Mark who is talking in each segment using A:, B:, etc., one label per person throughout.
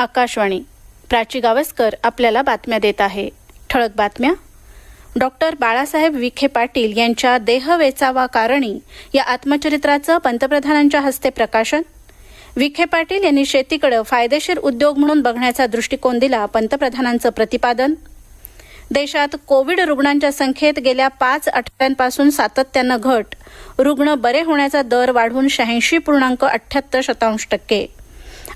A: आकाशवाणी प्राची गावस्कर आपल्याला बातम्या देत आहे ठळक बातम्या डॉक्टर बाळासाहेब विखे पाटील यांच्या देह वेचावा कारणी या आत्मचरित्राचं पंतप्रधानांच्या हस्ते प्रकाशन विखे पाटील यांनी शेतीकडे फायदेशीर उद्योग म्हणून बघण्याचा दृष्टिकोन दिला पंतप्रधानांचं प्रतिपादन देशात कोविड रुग्णांच्या संख्येत गेल्या पाच आठवड्यांपासून सातत्यानं घट रुग्ण बरे होण्याचा दर वाढून शहाऐंशी पूर्णांक अठ्याहत्तर शतांश टक्के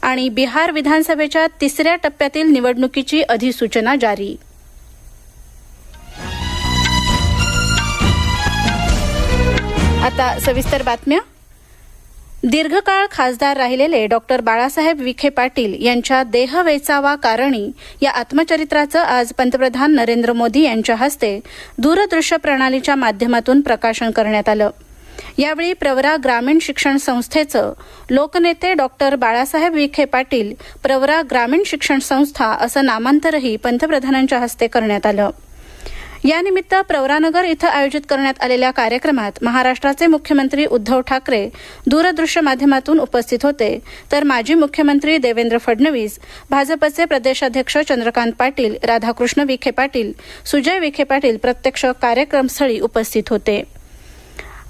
A: आणि बिहार विधानसभेच्या तिसऱ्या टप्प्यातील निवडणुकीची अधिसूचना जारी आता सविस्तर बातम्या दीर्घकाळ खासदार राहिलेले डॉक्टर बाळासाहेब विखे पाटील यांच्या देह वेचावा कारणी या आत्मचरित्राचं आज पंतप्रधान नरेंद्र मोदी यांच्या हस्ते दूरदृश्य प्रणालीच्या माध्यमातून प्रकाशन करण्यात आलं यावेळी प्रवरा ग्रामीण शिक्षण संस्थेचं लोकनेते डॉक्टर बाळासाहेब विखे पाटील प्रवरा ग्रामीण शिक्षण संस्था असं नामांतरही पंतप्रधानांच्या हस्ते करण्यात आलं यानिमित्त प्रवरानगर इथं आयोजित करण्यात आलेल्या कार्यक्रमात महाराष्ट्राचे मुख्यमंत्री उद्धव ठाकरे दूरदृश्य माध्यमातून उपस्थित होते तर माजी मुख्यमंत्री देवेंद्र फडणवीस भाजपचे प्रदेशाध्यक्ष चंद्रकांत पाटील राधाकृष्ण विखे पाटील सुजय विखे पाटील प्रत्यक्ष कार्यक्रमस्थळी उपस्थित होते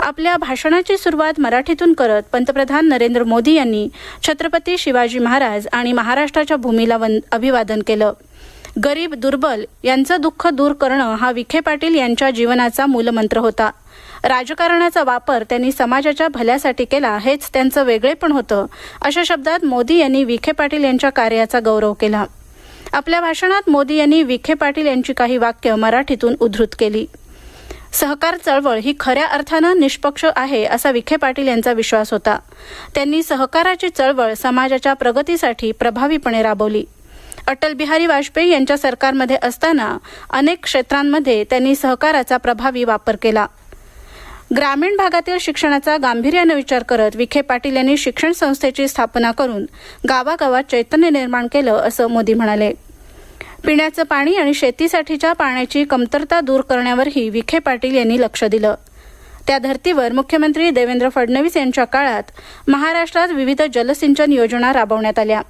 A: आपल्या भाषणाची सुरुवात मराठीतून करत पंतप्रधान नरेंद्र मोदी यांनी छत्रपती शिवाजी महाराज आणि महाराष्ट्राच्या भूमीला अभिवादन केलं गरीब दुर्बल यांचं दुःख दूर करणं हा विखे पाटील यांच्या जीवनाचा मूलमंत्र होता राजकारणाचा वापर त्यांनी समाजाच्या भल्यासाठी केला हेच त्यांचं वेगळेपण होतं अशा शब्दात मोदी यांनी विखे पाटील यांच्या कार्याचा गौरव केला आपल्या भाषणात मोदी यांनी विखे पाटील यांची काही वाक्य मराठीतून उद्धृत केली सहकार चळवळ ही खऱ्या अर्थानं निष्पक्ष आहे असा विखे पाटील यांचा विश्वास होता त्यांनी सहकाराची चळवळ समाजाच्या प्रगतीसाठी प्रभावीपणे राबवली अटल बिहारी वाजपेयी यांच्या सरकारमध्ये असताना अनेक क्षेत्रांमध्ये त्यांनी सहकाराचा प्रभावी वापर केला ग्रामीण भागातील शिक्षणाचा गांभीर्यानं विचार करत विखे पाटील यांनी शिक्षण संस्थेची स्थापना करून गावागावात चैतन्य निर्माण केलं असं मोदी म्हणाले पिण्याचं पाणी आणि शेतीसाठीच्या पाण्याची कमतरता दूर करण्यावरही विखे पाटील यांनी लक्ष दिलं त्या धर्तीवर मुख्यमंत्री देवेंद्र फडणवीस यांच्या काळात महाराष्ट्रात विविध जलसिंचन योजना राबवण्यात आल्या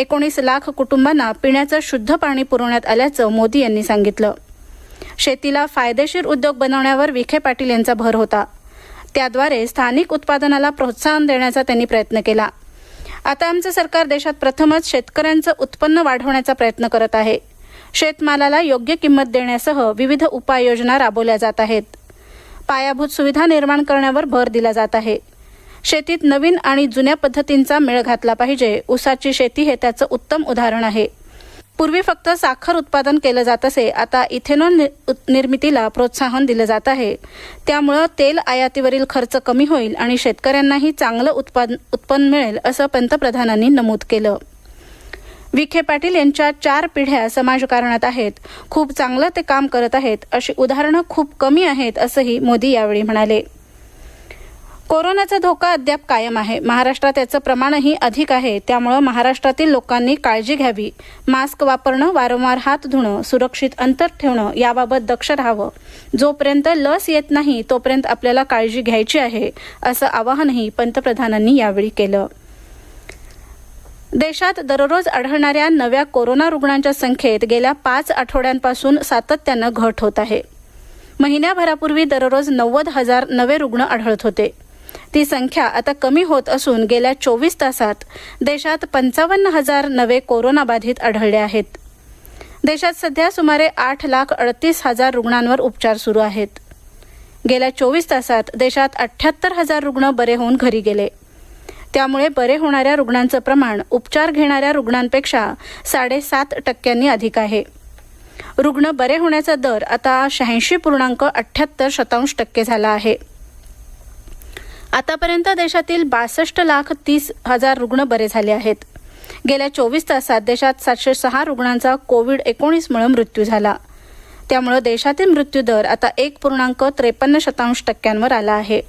A: एकोणीस लाख कुटुंबांना पिण्याचं शुद्ध पाणी पुरवण्यात आल्याचं मोदी यांनी सांगितलं शेतीला फायदेशीर उद्योग बनवण्यावर विखे पाटील यांचा भर होता त्याद्वारे स्थानिक उत्पादनाला प्रोत्साहन देण्याचा त्यांनी प्रयत्न केला आता आमचं सरकार देशात प्रथमच शेतकऱ्यांचं उत्पन्न वाढवण्याचा प्रयत्न करत आहे शेतमालाला योग्य किंमत देण्यासह विविध उपाययोजना राबवल्या जात आहेत पायाभूत सुविधा निर्माण करण्यावर भर दिला जात आहे शेतीत नवीन आणि जुन्या पद्धतींचा मेळ घातला पाहिजे ऊसाची शेती हे त्याचं उत्तम उदाहरण आहे पूर्वी फक्त साखर उत्पादन केलं जात असे आता इथेनॉल निर्मितीला प्रोत्साहन दिलं जात आहे त्यामुळं तेल आयातीवरील खर्च कमी होईल आणि शेतकऱ्यांनाही चांगलं उत्पन्न मिळेल असं पंतप्रधानांनी नमूद केलं विखे पाटील यांच्या चार पिढ्या समाजकारणात आहेत खूप चांगलं ते काम करत आहेत अशी उदाहरणं खूप कमी आहेत असंही मोदी यावेळी म्हणाले कोरोनाचा धोका अद्याप कायम आहे महाराष्ट्रात याचं प्रमाणही अधिक आहे त्यामुळं महाराष्ट्रातील लोकांनी काळजी घ्यावी मास्क वापरणं वारंवार हात धुणं सुरक्षित अंतर ठेवणं याबाबत दक्ष राहावं जोपर्यंत लस येत नाही तोपर्यंत आपल्याला काळजी घ्यायची आहे असं आवाहनही पंतप्रधानांनी यावेळी केलं देशात दररोज आढळणाऱ्या नव्या कोरोना रुग्णांच्या संख्येत गेल्या पाच आठवड्यांपासून सातत्यानं घट होत आहे महिन्याभरापूर्वी दररोज नव्वद हजार नवे रुग्ण आढळत होते ती संख्या आता कमी होत असून गेल्या चोवीस तासात देशात पंचावन्न हजार नवे कोरोनाबाधित आढळले आहेत देशात सध्या सुमारे आठ लाख अडतीस हजार रुग्णांवर उपचार सुरू आहेत गेल्या चोवीस तासात देशात अठ्ठ्याहत्तर हजार रुग्ण बरे होऊन घरी गेले त्यामुळे बरे होणाऱ्या रुग्णांचं प्रमाण उपचार घेणाऱ्या रुग्णांपेक्षा साडेसात टक्क्यांनी अधिक आहे रुग्ण बरे होण्याचा दर आता शहाऐंशी पूर्णांक अठ्ठ्याहत्तर शतांश टक्के झाला आहे आतापर्यंत देशातील बासष्ट लाख तीस हजार रुग्ण बरे झाले आहेत गेल्या चोवीस तासात देशात सातशे सहा रुग्णांचा कोविड एकोणीसमुळे मृत्यू झाला त्यामुळे देशातील मृत्यू दर आता एक पूर्णांक त्रेपन्न शतांश टक्क्यांवर आला आहे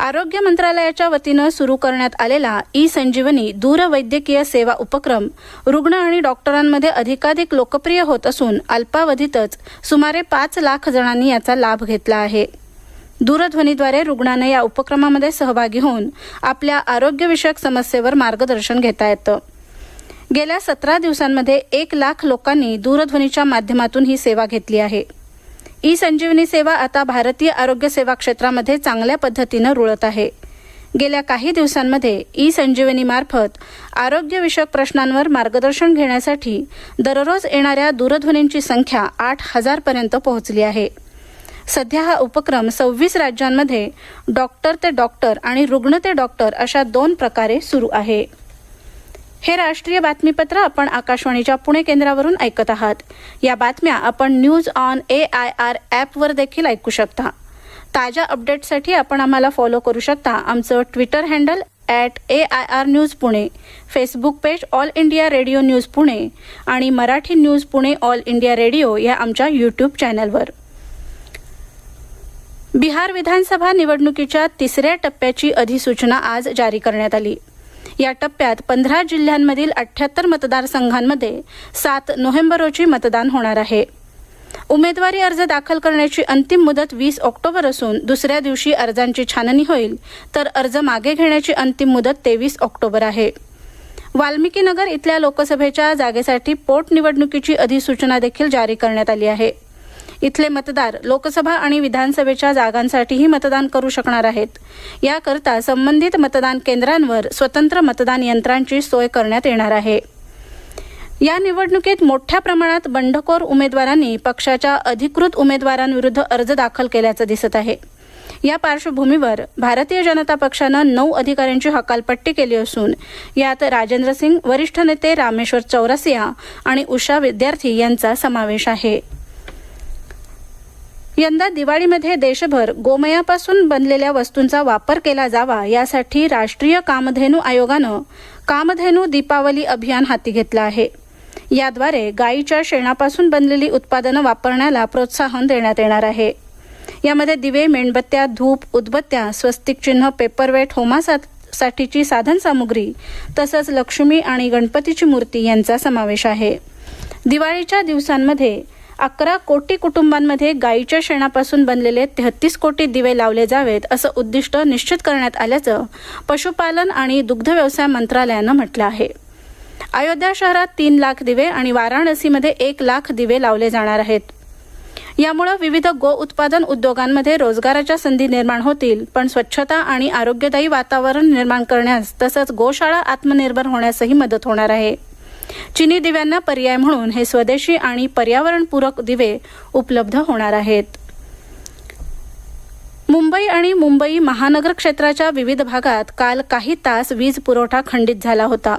A: आरोग्य मंत्रालयाच्या वतीनं सुरू करण्यात आलेला ई संजीवनी दूरवैद्यकीय सेवा उपक्रम रुग्ण आणि डॉक्टरांमध्ये अधिकाधिक लोकप्रिय होत असून अल्पावधीतच सुमारे पाच लाख जणांनी याचा लाभ घेतला आहे दूरध्वनीद्वारे रुग्णानं या उपक्रमामध्ये सहभागी होऊन आपल्या आरोग्यविषयक समस्येवर मार्गदर्शन घेता येतं गेल्या सतरा दिवसांमध्ये एक लाख लोकांनी दूरध्वनीच्या माध्यमातून ही सेवा घेतली आहे ई संजीवनी सेवा आता भारतीय आरोग्य सेवा क्षेत्रामध्ये चांगल्या पद्धतीनं रुळत आहे गेल्या काही दिवसांमध्ये ई संजीवनीमार्फत आरोग्यविषयक प्रश्नांवर मार्गदर्शन घेण्यासाठी दररोज येणाऱ्या दूरध्वनींची संख्या आठ हजारपर्यंत पोहोचली आहे सध्या हा उपक्रम सव्वीस राज्यांमध्ये डॉक्टर ते डॉक्टर आणि रुग्ण ते डॉक्टर अशा दोन प्रकारे सुरू आहे हे राष्ट्रीय बातमीपत्र आपण आकाशवाणीच्या पुणे केंद्रावरून ऐकत आहात या बातम्या आपण news on A I R ॲपवर देखील ऐकू शकता ताज्या अपडेट्ससाठी आपण आम्हाला फॉलो करू शकता आमचं Twitter handle at A I R news Pune Facebook page all India radio news Pune आणि Marathi news Pune all India radio या आमच्या यूट्यूब चॅनलवर बिहार विधानसभा निवडणुकीच्या तिसऱ्या टप्प्याची अधिसूचना आज जारी करण्यात आली या टप्प्यात पंधरा जिल्ह्यांमधील अठ्याहत्तर मतदारसंघांमध्ये सात नोव्हेंबर रोजी मतदान होणार आहे उमेदवारी अर्ज दाखल करण्याची अंतिम मुदत वीस ऑक्टोबर असून दुसऱ्या दिवशी अर्जांची छाननी होईल तर अर्ज मागे घेण्याची अंतिम मुदत तेवीस ऑक्टोबर आहे वाल्मिकीनगर इथल्या लोकसभेच्या जागेसाठी पोटनिवडणुकीची अधिसूचना देखील जारी करण्यात आली आहे इथले मतदार लोकसभा आणि विधानसभेच्या जागांसाठीही मतदान करू शकणार आहेत याकरता संबंधित मतदान केंद्रांवर स्वतंत्र मतदान यंत्रांची सोय करण्यात येणार आहे या निवडणुकीत मोठ्या प्रमाणात बंडखोर उमेदवारांनी पक्षाच्या अधिकृत उमेदवारांविरुद्ध अर्ज दाखल केल्याचं दिसत आहे या पार्श्वभूमीवर भारतीय जनता पक्षानं नऊ अधिकाऱ्यांची हकालपट्टी केली असून यात राजेंद्र सिंग वरिष्ठ नेते रामेश्वर चौरसिया आणि उषा विद्यार्थी यांचा समावेश आहे यंदा दिवाळीमध्ये देशभर गोमयापासून बनलेल्या वस्तूंचा वापर केला जावा यासाठी राष्ट्रीय कामधेनू आयोगानं कामधेनू दीपावली अभियान हाती घेतलं आहे याद्वारे गायीच्या शेणापासून बनलेली उत्पादनं वापरण्याला प्रोत्साहन देण्यात येणार आहे यामध्ये दिवे मेणबत्त्या धूप उदबत्त्या स्वस्तिक चिन्ह पेपरवेट होमासाठीची साधनसामुग्री तसंच लक्ष्मी आणि गणपतीची मूर्ती यांचा समावेश आहे दिवाळीच्या दिवसांमध्ये अकरा कोटी कुटुंबांमध्ये गायीच्या शेणापासून बनलेले तेहत्तीस कोटी दिवे लावले जावेत असं उद्दिष्ट निश्चित करण्यात आल्याचं पशुपालन आणि दुग्ध व्यवसाय मंत्रालयानं म्हटलं आहे अयोध्या शहरात तीन लाख दिवे आणि वाराणसीमध्ये एक लाख दिवे लावले जाणार आहेत यामुळे विविध गो उत्पादन उद्योगांमध्ये रोजगाराच्या संधी निर्माण होतील पण स्वच्छता आणि आरोग्यदायी वातावरण निर्माण करण्यास तसंच गोशाळा आत्मनिर्भर होण्यासही मदत होणार आहे चिनी दिव्यांना पर्याय म्हणून हे स्वदेशी आणि पर्यावरणपूरक दिवे उपलब्ध होणार आहेत मुंबई आणि मुंबई महानगर क्षेत्राच्या विविध भागात काल काही तास वीज पुरवठा खंडित झाला होता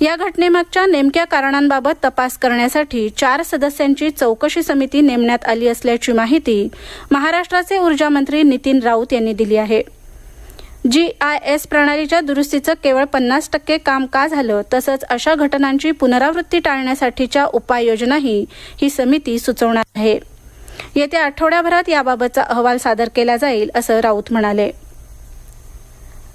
A: या घटनेमागच्या नेमक्या कारणांबाबत तपास करण्यासाठी चार सदस्यांची चौकशी समिती नेमण्यात आली असल्याची माहिती महाराष्ट्राचे ऊर्जामंत्री नितीन राऊत यांनी दिली आहे जी आय एस प्रणालीच्या दुरुस्तीचं केवळ पन्नास टक्के काम का झालं तसंच अशा घटनांची पुनरावृत्ती टाळण्यासाठीच्या उपाययोजनाही ही समिती सुचवणार आहे येत्या आठवड्याभरात याबाबतचा अहवाल सादर केला जाईल असं राऊत म्हणाले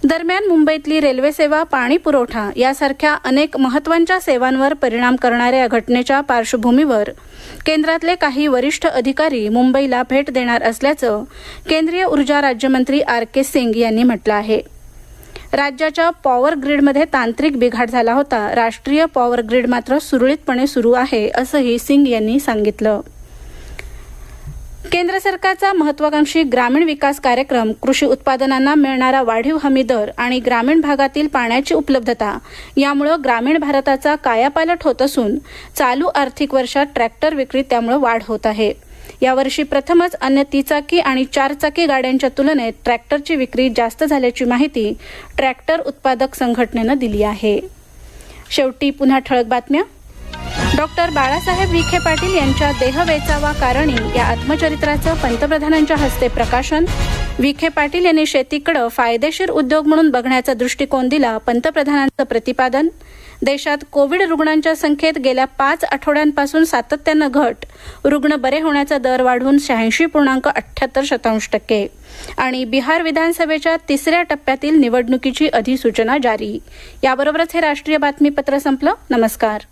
A: दरम्यान मुंबईतली रेल्वेसेवा पाणी पुरवठा यासारख्या अनेक महत्वांच्या सेवांवर परिणाम करणाऱ्या घटनेच्या पार्श्वभूमीवर केंद्रातले काही वरिष्ठ अधिकारी मुंबईला भेट देणार असल्याचं केंद्रीय ऊर्जा राज्यमंत्री आर के सिंग यांनी म्हटलं आहे राज्याच्या पॉवर ग्रीडमध्ये तांत्रिक बिघाड झाला होता राष्ट्रीय पॉवर ग्रीड मात्र सुरळीतपणे सुरू आहे असंही सिंग यांनी सांगितलं केंद्र सरकारचा महत्वाकांक्षी ग्रामीण विकास कार्यक्रम कृषी उत्पादनांना मिळणारा वाढीव हमी दर आणि ग्रामीण भागातील पाण्याची उपलब्धता यामुळे ग्रामीण भारताचा कायापालट होत असून चालू आर्थिक वर्षात ट्रॅक्टर विक्री त्यामुळे वाढ होत आहे यावर्षी प्रथमच अन्य तिचाकी आणि चारचाकी गाड्यांच्या तुलनेत ट्रॅक्टरची विक्री जास्त झाल्याची माहिती ट्रॅक्टर उत्पादक संघटनेनं दिली आहे शेवटी पुन्हा ठळक बातम्या डॉक्टर बाळासाहेब विखे पाटील यांच्या देह वेचावा कारणी या आत्मचरित्राचं पंतप्रधानांच्या हस्ते प्रकाशन विखे पाटील यांनी शेतीकडं फायदेशीर उद्योग म्हणून बघण्याचा दृष्टिकोन दिला पंतप्रधानांचं प्रतिपादन देशात कोविड रुग्णांच्या संख्येत गेल्या पाच आठवड्यांपासून सातत्यानं घट रुग्ण बरे होण्याचा दर वाढून शहाऐंशी पूर्णांक अठ्याहत्तर शतांश टक्के आणि बिहार विधानसभेच्या तिसऱ्या टप्प्यातील निवडणुकीची अधिसूचना जारी याबरोबरच हे राष्ट्रीय बातमीपत्र संपलं नमस्कार